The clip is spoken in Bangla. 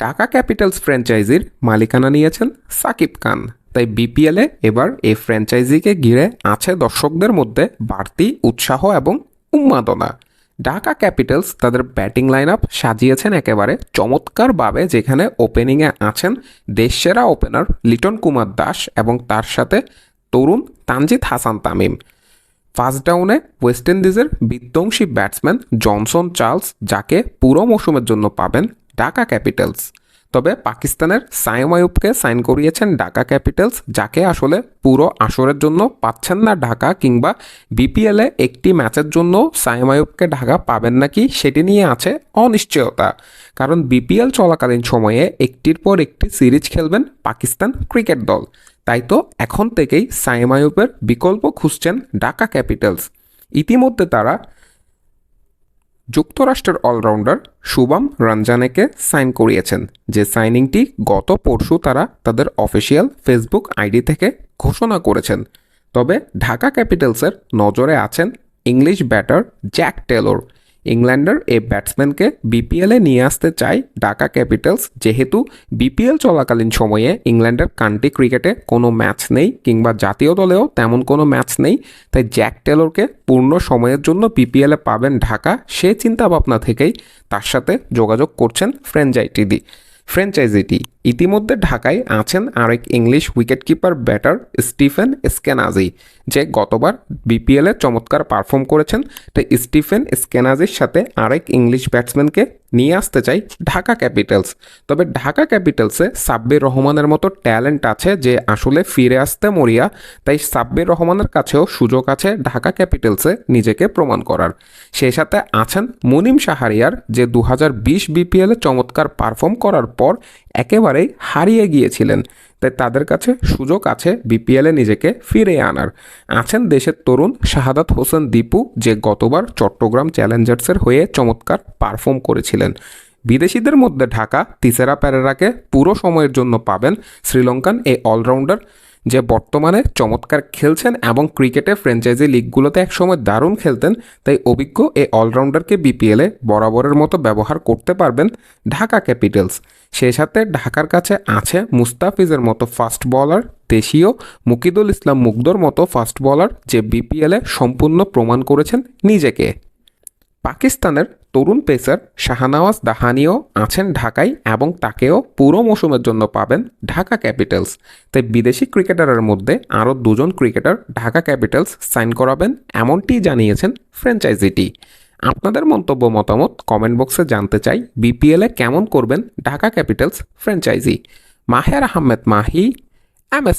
ঢাকা ক্যাপিটালস ফ্র্যাঞ্চাইজির মালিকানা নিয়েছেন সাকিব খান। তাই বিপিএলে এবার এই ফ্র্যাঞ্চাইজিকে ঘিরে আছে দর্শকদের মধ্যে বাড়তি উৎসাহ এবং উন্মাদনা। ঢাকা ক্যাপিটালস তাদের ব্যাটিং লাইন আপ সাজিয়েছেন একেবারে চমৎকারভাবে, যেখানে ওপেনিংয়ে আছেন দেশসেরা ওপেনার লিটন কুমার দাস এবং তার সাথে তরুণ তানজিদ হাসান তামিম। ফার্স্ট ডাউনে ওয়েস্ট ইন্ডিজের বিধ্বংসী ব্যাটসম্যান জনসন চার্লস, যাকে পুরো মৌসুমের জন্য পাবেন ঢাকা ক্যাপিটালস। তবে পাকিস্তানের সাইম আয়ুবকে সাইন করিয়েছেন ঢাকা ক্যাপিটালস, যাকে আসলে পুরো আসরের জন্য পাচ্ছেন না ঢাকা, কিংবা বিপিএলে একটি ম্যাচের জন্য সাইম আয়ুবকে ঢাকা পাবেন নাকি সেটি নিয়ে আছে অনিশ্চয়তা। কারণ বিপিএল চলাকালীন সময়ে একটির পর একটি সিরিজ খেলবেন পাকিস্তান ক্রিকেট দল। তাই তো এখন থেকেই সাইম আয়ুবের বিকল্প খুঁজছেন ঢাকা ক্যাপিটালস। ইতিমধ্যে তারা যুক্তরাষ্ট্রের অলরাউন্ডার শুভম রঞ্জানেকে সাইন করিয়েছেন। যে সাইনিংটি গত পরশু তারা তাদের অফিসিয়াল ফেসবুক আইডি থেকে ঘোষণা করেছেন। তবে ঢাকা ক্যাপিটালসের নজরে আছেন ইংলিশ ব্যাটার জ্যাক টেলর। ইংল্যান্ডের এই ব্যাটসম্যানকে বিপিএলে নিয়ে আসতে চায় ঢাকা ক্যাপিটালস। যেহেতু বিপিএল চলাকালীন সময়ে ইংল্যান্ডের কান্ট্রি ক্রিকেটে কোনো ম্যাচ নেই কিংবা জাতীয় দলেও তেমন কোনো ম্যাচ নেই, তাই জ্যাক টেলরকে পূর্ণ সময়ের জন্য বিপিএলে পাবেন ঢাকা সে চিন্তাভাবনা থেকেই তার সাথে যোগাযোগ করছেন ফ্র্যাঞ্চাইটিদি ফ্র্যাঞ্চাইজিটি। ইতিমধ্যে ঢাকায় আছেন আরেক English wicketkeeper batter Stephen Eskinazi, যে গতবার বিপিএলে চমৎকার পারফর্ম করেছেন। তাই স্টিফেন স্কেনাজির সাথে আরেক ইংলিশ ব্যাটসম্যানকে নিয়ে আসতে চাই ঢাকা ক্যাপিটালস। তবে ঢাকা ক্যাপিটালসে সাব্বির রহমানের মতো ট্যালেন্ট আছে যে আসলে ফিরে আসতে মরিয়া, তাই সাব্বির রহমানের কাছেও সুযোগ আছে ঢাকা ক্যাপিটালসে নিজেকে প্রমাণ করার। সেই সাথে আছেন মুনিম সাহারিয়ার যে দু হাজার বিশ বিপিএলে চমৎকার পারফর্ম করার পর একেবারেই হারিয়ে গিয়েছিলেন। তাই তাদের কাছে সুযোগ আছে বিপিএলে নিজেকে ফিরে আনার। আছেন দেশের তরুণ শাহাদাত হোসেন দীপু, যে গতবার চট্টগ্রাম চ্যালেঞ্জার্সের হয়ে চমৎকার পারফর্ম করেছিলেন। বিদেশিদের মধ্যে ঢাকা, তিসেরা প্যারেরাকে পুরো সময়ের জন্য পাবেন শ্রীলঙ্কান এই অলরাউন্ডার। যে বর্তমানে চমৎকার খেলছেন এবং ক্রিকেটে ফ্র্যাঞ্চাইজি লিগগুলোতে একসময় দারুণ খেলতেন, তাই অভিজ্ঞ এই অলরাউন্ডারকে বিপিএলে বরাবরের মতো ব্যবহার করতে পারবেন ঢাকা ক্যাপিটালস। সেই সাথে ঢাকার কাছে আছে মুস্তাফিজের মতো ফাস্ট বলার, দেশীয় মুকিদুল ইসলাম মুগ্ধর মতো ফাস্ট বলার, যে বিপিএলে সম্পূর্ণ প্রমাণ করেছেন নিজেকে। পাকিস্তানের তরুণ পেসার শাহনওয়াজ দাহানিও আছেন ঢাকায় এবং তাকেও পুরো মৌসুমের জন্য পাবেন ঢাকা ক্যাপিটালস। তাই বিদেশি ক্রিকেটারের মধ্যে আরও দুজন ক্রিকেটার ঢাকা ক্যাপিটালস সাইন করাবেন এমনটি জানিয়েছেন ফ্র্যাঞ্চাইজিটি। আপনাদের মন্তব্য মতামত কমেন্ট বক্সে জানতে চাই বিপিএলে কেমন করবেন Dhaka capitals franchise. Maher Ahmed Mahi, M S